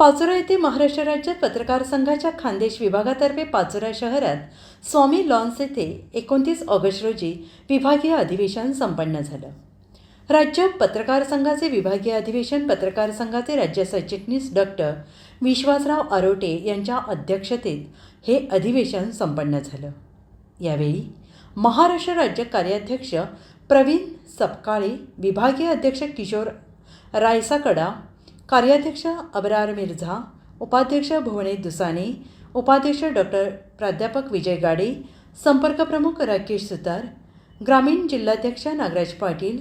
पाचोरा येथे महाराष्ट्र राज्य पत्रकार संघाच्या खानदेश विभागातर्फे पाचोरा शहरात स्वामी लॉन्स येथे एकोणतीस ऑगस्ट रोजी विभागीय अधिवेशन संपन्न झालं. राज्य पत्रकार संघाचे विभागीय अधिवेशन पत्रकार संघाचे राज्य सरचिटणीस डॉक्टर विश्वासराव आरोटे यांच्या अध्यक्षतेत हे अधिवेशन संपन्न झालं. यावेळी महाराष्ट्र राज्य कार्याध्यक्ष प्रवीण सपकाळे विभागीय अध्यक्ष किशोर रायसाकडा कार्याध्यक्ष अबरार मिर्झा उपाध्यक्ष भुवने दुसाने उपाध्यक्ष डॉक्टर प्राध्यापक विजय गाडे संपर्क प्रमुख राकेश सुतार ग्रामीण जिल्हाध्यक्ष नागराज पाटील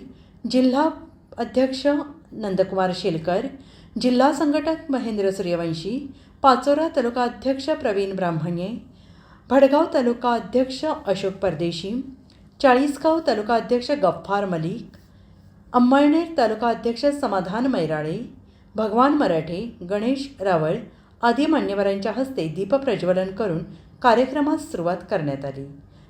जिल्हा अध्यक्ष नंदकुमार शेलकर जिल्हा संघटक महेंद्र सूर्यवंशी पाचोरा तालुका अध्यक्ष प्रवीण ब्राह्मणे भडगाव तालुका अध्यक्ष अशोक परदेशी चाळीसगाव तालुका अध्यक्ष गफ्फार मलिक अंमळनेर तालुका अध्यक्ष समाधान मैराळे भगवान मराठे गणेश रावळ आदी मान्यवरांच्या हस्ते दीपप्रज्वलन करून कार्यक्रमास सुरुवात करण्यात आली.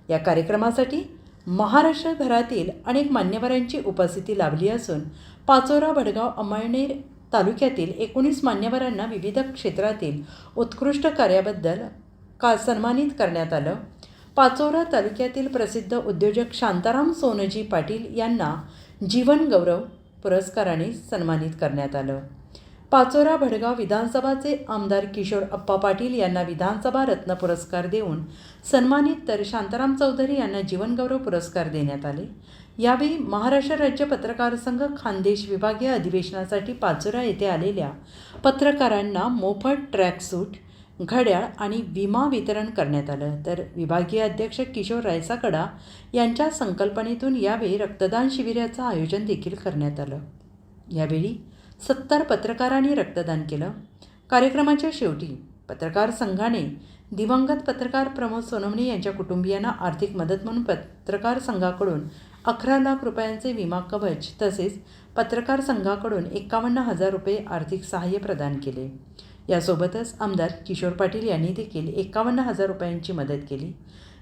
या कार्यक्रमासाठी महाराष्ट्रभरातील अनेक मान्यवरांची उपस्थिती लाभली असून पाचोरा भडगाव अमळनेर तालुक्यातील एकोणीस मान्यवरांना विविध क्षेत्रातील उत्कृष्ट कार्याबद्दल का सन्मानित करण्यात आलं. पाचोरा तालुक्यातील प्रसिद्ध उद्योजक शांताराम सोनजी पाटील यांना जीवन गौरव पुरस्काराने सन्मानित करण्यात आलं. पाचोरा भडगाव विधानसभाचे आमदार किशोर अप्पा पाटील यांना विधानसभा रत्न पुरस्कार देऊन सन्मानित तर शांताराम चौधरी यांना जीवनगौरव पुरस्कार देण्यात आले. यावेळी महाराष्ट्र राज्य पत्रकार संघ खानदेश विभागीय अधिवेशनासाठी पाचोरा येथे आलेल्या पत्रकारांना मोफत ट्रॅकसूट घड्याळ आणि विमा वितरण करण्यात आलं. तर विभागीय अध्यक्ष किशोर रायसाकडा यांच्या संकल्पनेतून यावेळी रक्तदान शिबिराचं आयोजन देखील करण्यात आलं. यावेळी सत्तर पत्रकारांनी रक्तदान केलं. कार्यक्रमाच्या शेवटी पत्रकार संघाने दिवंगत पत्रकार प्रमोद सोनवणे यांच्या कुटुंबियांना आर्थिक मदत म्हणून पत्रकार संघाकडून अकरा लाख रुपयांचे विमा कवच तसेच पत्रकार संघाकडून एकावन्न हजार रुपये आर्थिक सहाय्य प्रदान केले. यासोबतच आमदार किशोर पाटील यांनी देखील एकावन्न हजार रुपयांची मदत केली.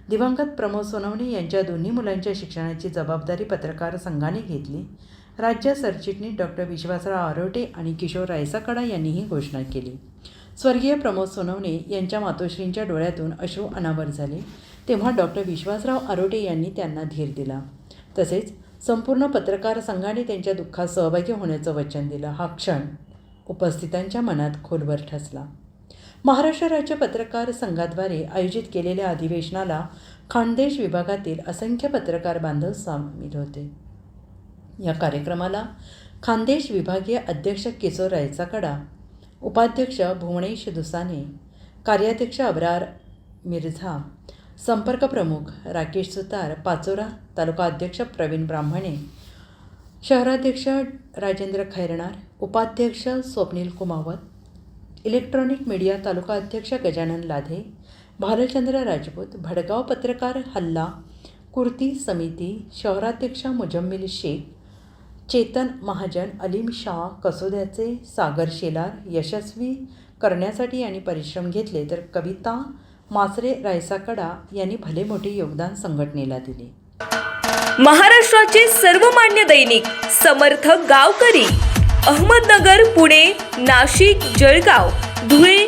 दिवंगत प्रमोद सोनवणे यांच्या दोन्ही मुलांच्या शिक्षणाची जबाबदारी पत्रकार संघाने घेतली. राज्य सरचिटणीस डॉक्टर विश्वासराव आरोटे आणि किशोर रायसाकडा यांनी ही घोषणा केली. स्वर्गीय प्रमोद सोनवणे यांच्या मातोश्रींच्या डोळ्यातून अश्रू अनावर झाले तेव्हा डॉक्टर विश्वासराव आरोटे यांनी त्यांना धीर दिला. तसेच संपूर्ण पत्रकार संघाने त्यांच्या दुःखात सहभागी होण्याचं वचन दिलं. हा क्षण उपस्थितांच्या मनात खोलवर ठसला. महाराष्ट्र राज्य पत्रकार संघाद्वारे आयोजित केलेल्या अधिवेशनाला खानदेश विभागातील असंख्य पत्रकार बांधव सामील होते. या कार्यक्रमाला खानदेश विभागीय अध्यक्ष किशोर रायचाकडा उपाध्यक्ष भुवनेश दुसाने कार्याध्यक्ष अबरार मिर्झा संपर्क प्रमुख राकेश सुतार पाचोरा तालुका अध्यक्ष प्रवीण ब्राह्मणे शहराध्यक्ष राजेंद्र खैरणार उपाध्यक्ष स्वप्नील कुमावत इलेक्ट्रॉनिक मीडिया तालुका अध्यक्ष गजानन लाधे भालचंद्र राजपूत भडगाव पत्रकार हल्ला कुर्ती समिती शहराध्यक्ष मुजम्मिल शेख चेतन महाजन अलीम शाह कसोद्याचे सागर शेलार यशस्वी करण्यासाठी यांनी परिश्रम घेतले तर कविता मासरे रायसाकडा यांनी भले मोठे योगदान संघटनेला दिले. महाराष्ट्राचे सर्वमान्य दैनिक समर्थ गावकरी अहमदनगर पुणे नाशिक जळगाव धुळे